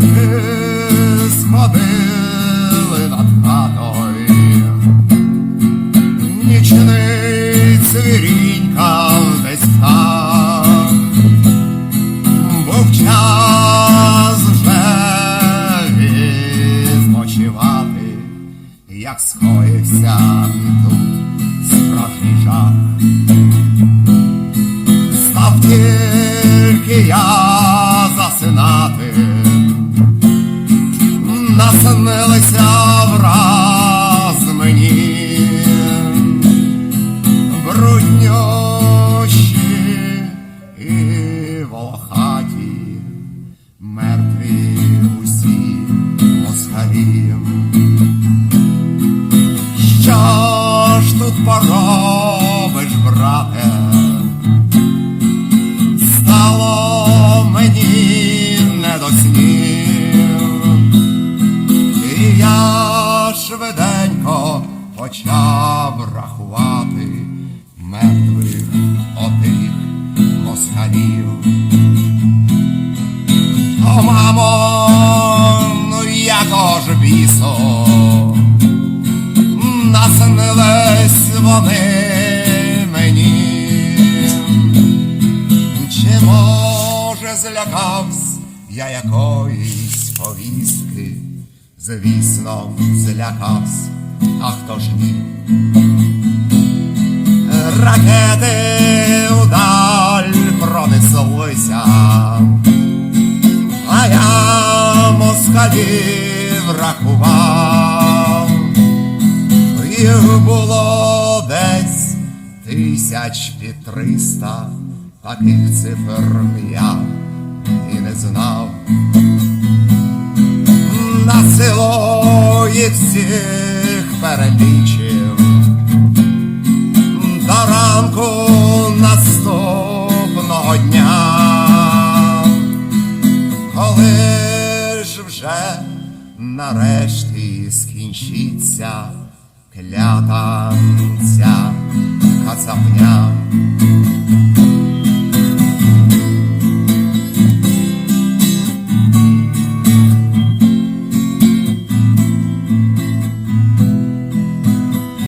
зірки сходили над хатою, нічний цвірінька десь там, був час як схоївся тут справжній жах. Став тільки. Наснилися враз мені бруднющі і волохаті, мертві усі москалі. Що ж тут поробиш, почав рахувати мертвих отих москалів. О, мамо, ну якого ж бісу наснились вони мені. Чи може злякавсь я якоїсь повістки? Звісно, злякавсь, а хто ж ні? Ракети вдаль пронеслися, а я москалів рахував. Їх було десь тисяч під триста, таких цифр я і не знав. На село їх всіх перелічив, до ранку наступного дня, коли ж вже нарешті скінчиться клята кацапня.